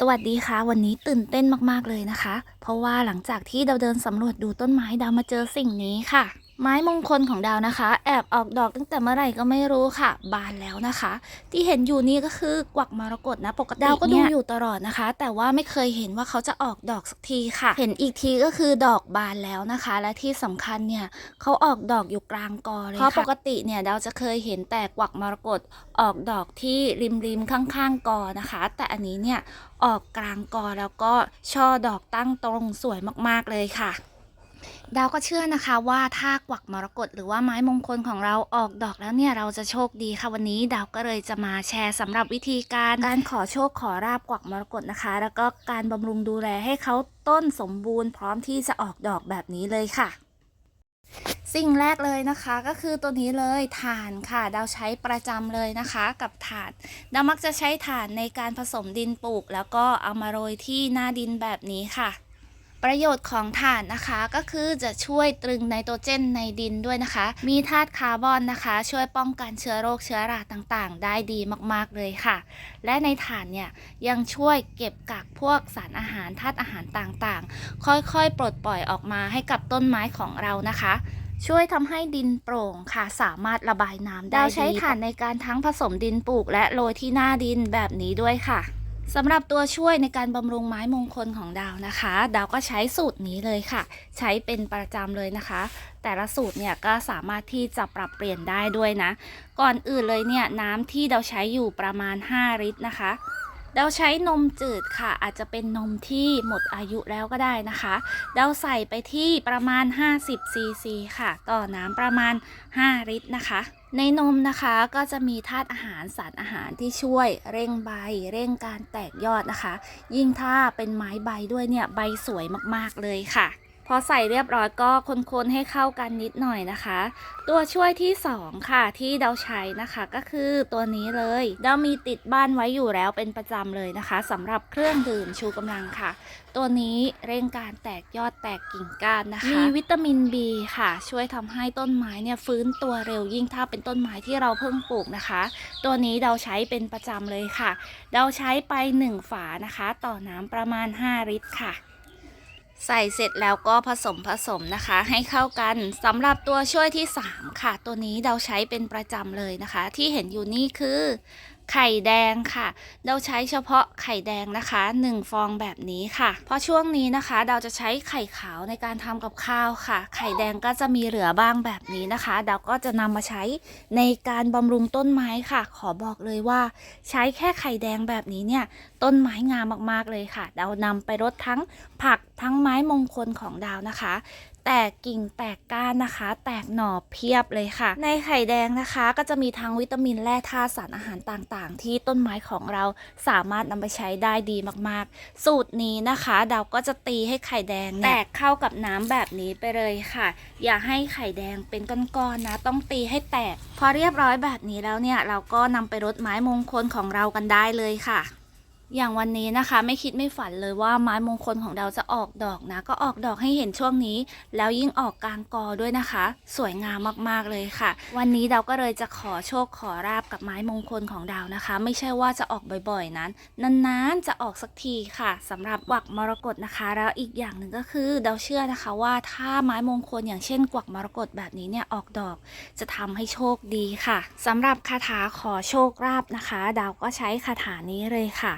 สวัสดีค่ะ วันนี้ตื่นเต้นมาก ๆ เลยนะคะ เพราะว่าหลังจากที่เราเดินสำรวจดูต้นไม้ดาวมาเจอสิ่งนี้ค่ะ ไม้มงคลของดาวนะคะ แอบออกดอกตั้งแต่เมื่อไหร่ก็ไม่รู้ค่ะ บานแล้วนะคะ ที่เห็นอยู่นี่ก็คือกวักมรกตนะ ปกติดาวก็ดูอยู่ตลอดนะคะ แต่ว่าไม่เคยเห็นว่าเขาจะออกดอกสักทีค่ะ เห็นอีกทีก็คือดอกบานแล้วนะคะ และที่สำคัญเนี่ยเขาออกดอกอยู่กลางกอเลยค่ะเพราะปกติเนี่ยดาวจะเคยเห็นแต่กวักมรกตออกดอกที่ริมริมๆข้างๆกอนะคะ แต่อันนี้เนี่ยออกกลางกอแล้วก็ช่อดอกตั้งตรงสวยมากๆเลยค่ะ ดาวก็เชื่อนะคะว่าถ้ากวักมรกตหรือว่าไม้มงคลของเราออกดอกแล้วเนี่ยเราจะโชคดีค่ะวันนี้ดาวก็เลยจะมาแชร์สำหรับวิธีการการขอโชคขอราบกวักมรกตนะคะ แล้วก็การบำรุงดูแลให้เขาต้นสมบูรณ์พร้อมที่จะออกดอกแบบนี้เลยค่ะสิ่งแรกเลยนะคะก็คือตัวนี้เลยถ่านค่ะ ดาวใช้ประจำเลยนะคะกับถ่านดาวมักจะใช้ถ่านในการผสมดินปลูก แล้วก็เอามาโรยที่หน้าดินแบบนี้ค่ะ ประโยชน์ของถ่านนะคะก็คือจะช่วยตรึงไนโตรเจนในดินด้วยนะคะ มีธาตุคาร์บอนนะคะ ช่วยป้องกันเชื้อโรคเชื้อราต่างๆ ได้ดีมากๆเลยค่ะ และในถ่านเนี่ยยังช่วยเก็บกักพวกสารอาหารธาตุอาหารต่างๆ ค่อยๆ ปลดปล่อยออกมาให้กับต้นไม้ของเรานะคะช่วยทำให้ดินโปร่งค่ะ สามารถระบายน้ำได้ดาใช้ถ่านในการทั้งผสมดินปลูกและโรยที่หน้าดินแบบนี้ด้วยค่ะ สำหรับตัวช่วยในการบำรุงไม้มงคลของดาวนะคะ ดาวก็ใช้สูตรนี้เลยค่ะ ใช้เป็นประจำเลยนะคะ แต่ละสูตรเนี่ยก็สามารถที่จะปรับเปลี่ยนได้ด้วยนะ ก่อนอื่นเลยเนี่ยน้ำที่เราใช้อยู่ประมาณ 5 ลิตรนะคะ เราใช้นมจืดค่ะ อาจจะเป็นนมที่หมดอายุแล้วก็ได้นะคะเราใส่ไปที่ประมาณ 50ซีซีค่ะ ต่อน้ำประมาณ 5 ลิตรนะคะ ในนมนะคะก็จะมีธาตุอาหารสารอาหารที่ช่วยเร่งใบ เร่งการแตกยอดนะคะ ยิ่งถ้าเป็นไม้ใบด้วยเนี่ยใบสวยมากๆเลยค่ะ พอใส่เรียบร้อยก็คนๆให้เข้ากันนิดหน่อยนะคะ ตัวช่วยที่ 2 ค่ะที่เราใช้นะคะก็คือตัวนี้เลยเรามีติดบ้านไว้อยู่แล้วเป็นประจำเลยนะคะสำหรับเครื่องดื่มชูกำลังค่ะ ตัวนี้เร่งการแตกยอดแตกกิ่งก้านนะคะ มีวิตามิน B ค่ะ ช่วยทำให้ต้นไม้เนี่ยฟื้นตัวเร็วยิ่งถ้าเป็นต้นไม้ที่เราเพิ่งปลูกนะคะ ตัวนี้เราใช้เป็นประจำเลยค่ะเราใช้ไป 1 ฝานะคะ ต่อน้ำประมาณ 5 ลิตรค่ะ ใส่เสร็จแล้วก็ผสมผสมนะคะให้เข้ากันสำหรับตัวช่วยที่ 3 ค่ะ ตัวนี้เราใช้เป็นประจำเลยนะคะ ที่เห็นอยู่นี่คือ ไข่แดงค่ะ เราใช้เฉพาะไข่แดงนะคะ 1 ฟองแบบนี้ค่ะ เพราะช่วงนี้นะคะ เราจะใช้ไข่ขาวในการทำกับข้าวค่ะ ไข่แดงก็จะมีเหลือบ้างแบบนี้นะคะ เราก็จะนำมาใช้ในการบำรุงต้นไม้ค่ะ ขอบอกเลยว่า ใช้แค่ไข่แดงแบบนี้เนี่ย ต้นไม้งามมากๆเลยค่ะ เรานำไปรดทั้งผักทั้งไม้มงคลของดาวนะคะ แตกกิ่งแตกก้านนะคะ แตกหน่อเพียบเลยค่ะ ในไข่แดงนะคะก็จะมีทั้งวิตามินแร่ธาตุสารอาหารต่างๆ ที่ต้นไม้ของเราสามารถนำไปใช้ได้ดีมากๆ สูตรนี้นะคะดาวก็จะตีให้ไข่แดงแตกเข้ากับน้ำแบบนี้ไปเลยค่ะ อย่าให้ไข่แดงเป็นก้อนๆนะต้องตีให้แตก พอเรียบร้อยแบบนี้แล้วเนี่ยเราก็นำไปรดไม้มงคลของเรากันได้เลยค่ะ อย่างวันนี้นะคะไม่คิดไม่ฝันเลยว่าไม้มงคลของเราจะออกดอกนะ ก็ออกดอกให้เห็นช่วงนี้ แล้วยิ่งออกกลางกอด้วยนะคะ สวยงามมากๆเลยค่ะ วันนี้เราก็เลยจะขอโชคขอราบกับไม้มงคลของดาวนะคะ ไม่ใช่ว่าจะออกบ่อยๆนั้น นานๆจะออกสักทีค่ะสำหรับกวักมรกตนะคะ แล้วอีกอย่างหนึ่งก็คือดาวเชื่อนะคะว่าถ้าไม้มงคลอย่างเช่นกวักมรกตแบบนี้เนี่ยออกดอกจะทำให้โชคดีค่ะสำหรับคาถาขอโชคลาภนะคะ ดาวก็ใช้คาถานี้เลยค่ะ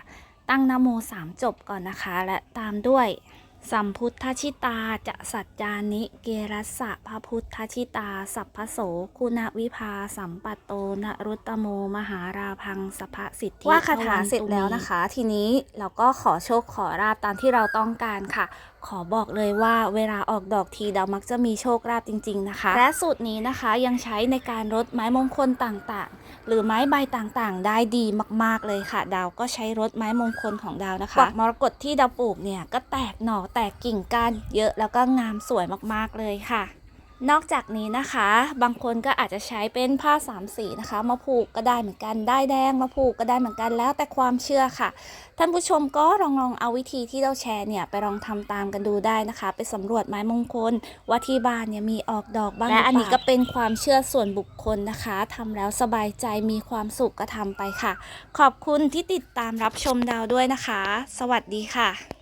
ตั้งนโมสามจบก่อนนะคะ และตามด้วยสัมพุทธชิตาจะสัจจานิเกรัสสะพระพุทธชิตา สัพพโสคุณวิภาสัมปัตโตนรุตตโม มหาราพังสภสิทธิว่าคาถาเสร็จแล้วนะคะ ทีนี้เราก็ขอโชคขอราบตามที่เราต้องการค่ะขอบอกเลยว่าเวลาออกดอกทีเรามักจะมีโชคลาภจริง ๆ นะคะ และสูตรนี้นะคะยังใช้ในการรดไม้มงคลต่างๆ หรือไม้ใบต่างๆ ได้ดีมากๆเลยค่ะ ดาวก็ใช้รดไม้มงคลของดาวนะคะกวักมรกตที่ดาวปลูกเนี่ยก็แตกหน่อแตกกิ่งก้านเยอะแล้วก็งามสวยมากๆเลยค่ะ นอกจากนี้นะคะ บางคนก็อาจจะใช้เป็นผ้าสามสีนะคะ มาผูกก็ได้เหมือนกัน ได้แดงมาผูกก็ได้เหมือนกันแล้วแต่ความเชื่อค่ะ ท่านผู้ชมก็ลองลองเอาวิธีที่เราแชร์เนี่ยไปลองทำตามกันดูได้นะคะ ไปสำรวจไม้มงคลว่าที่บ้านเนี่ยมีออกดอกบ้างและอันนี้ก็เป็นความเชื่อส่วนบุคคลนะคะทำแล้วสบายใจมีความสุขก็ทำไปค่ะ ขอบคุณที่ติดตามรับชมดาวด้วยนะคะ สวัสดีค่ะ